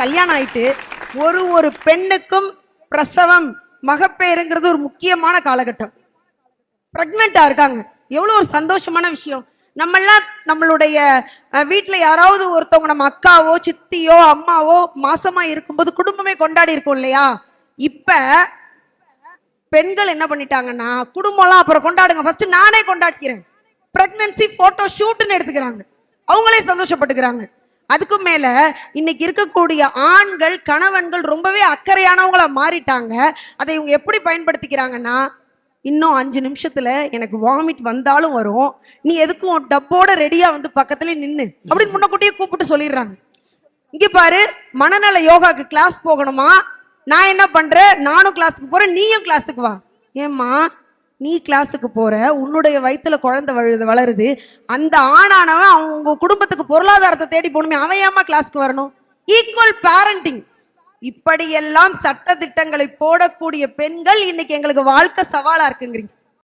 கல்யாணம் ஆயிட்டு ஒரு ஒரு பெண்ணுக்கும் பிரசவம் மகப்பேறுங்கிறது ஒரு முக்கியமான காலகட்டம். பிரெக்னெண்டா இருக்காங்க. எவ்வளவு ஒரு சந்தோஷமான விஷயம். நம்மெல்லாம் நம்மளுடைய வீட்டில் யாராவது ஒருத்தவங்க நம்ம அக்காவோ சித்தியோ அம்மாவோ மாசமா இருக்கும்போது குடும்பமே கொண்டாடி இருக்கோம் இல்லையா? இப்ப பெண்கள் என்ன பண்ணிட்டாங்கன்னா குடும்பம்லாம் அப்புறம் கொண்டாடுங்க. ஃபர்ஸ்ட் நானே கொண்டாடிக்கிறேன். பிரெக்னன்சி போட்டோ ஷூட்னு எடுத்துக்கிறாங்க. அவங்களே சந்தோஷப்பட்டுக்கிறாங்க. அதுக்கும் மேல இன்னைக்கு இருக்கக்கூடிய ஆண்கள் கணவன்கள் ரொம்பவே அக்கறையானவங்களா மாறிட்டாங்க. அதை இவங்க எப்படி பயன்படுத்திக்கிறாங்கன்னா இன்னும் அஞ்சு நிமிஷத்துல எனக்கு வாமிட் வந்தாலும் வரும். நீ எதுக்கும் டப்போட ரெடியா வந்து பக்கத்துல நின்னு? அப்படின்னு முன்னக்கூட்டியே கூப்பிட்டு சொல்லிடுறாங்க. இங்க பாரு மனநல யோகாக்கு கிளாஸ் போகணுமா? நான் என்ன பண்றேன்? நானும் கிளாஸுக்கு போறேன் நீயும் கிளாஸுக்கு வா. ஏம்மா நீ கிளாஸுக்கு போற உன்னுடைய வயிற்றுல குழந்தை வழுது வளருது அந்த ஆணானவன் அவங்க குடும்பத்துக்கு பொருளாதாரத்தை தேடி போகணுமே அவன் ஏமா கிளாஸ்க்கு வரணும்? ஈக்குவல் பேரண்டிங் இப்படியெல்லாம் சட்ட திட்டங்களை போடக்கூடிய பெண்கள் இன்னைக்கு எங்களுக்கு வாழ்க்கை சவாலா இருக்குங்கிறீங்க.